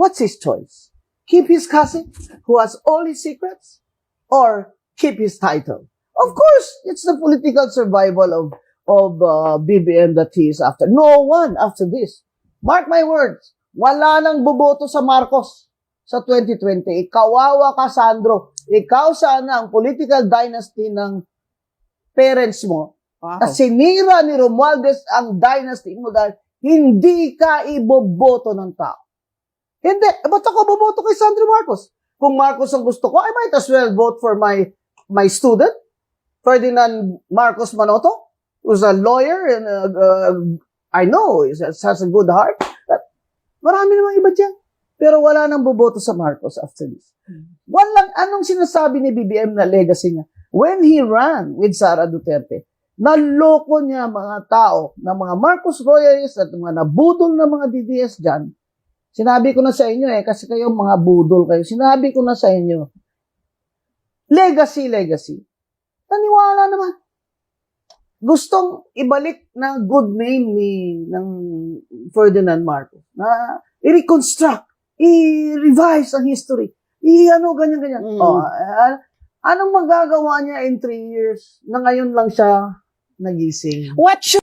what's his choice? Keep his cousin who has all his secrets or keep his title? Of course, it's the political survival of of uh, BBM that he is after. No one after this. Mark my words, wala nang boboto sa Marcos sa 2020. Kawawa ka, Sandro. Ikaw sana ang political dynasty ng parents mo Wow. na sinira ni Romualdez ang dynasty mo dahil hindi ka iboboto ng tao. Hindi. Eh, Ba't ako boboto kay Sandro Marcos? Kung Marcos ang gusto ko, I might as well vote for my my student, Ferdinand Marcos Manoto, who's a lawyer and uh, uh, I know he has has a good heart. But marami namang iba dyan. Pero wala nang boboto sa Marcos after this. Walang anong sinasabi ni BBM na legacy niya. When he ran with Sara Duterte, naloko niya mga tao na mga Marcos Royalists at mga nabudol na mga DDS dyan. Sinabi ko na sa inyo eh, kasi kayo mga budol kayo. Sinabi ko na sa inyo, legacy, legacy. Naniwala naman. Gustong ibalik na good name ni ng Ferdinand Marcos na i-reconstruct, i-revise ang history. I-ano, ganyan-ganyan. Mm. Oh, ah, anong magagawa niya in three years na ngayon lang siya nagising? What should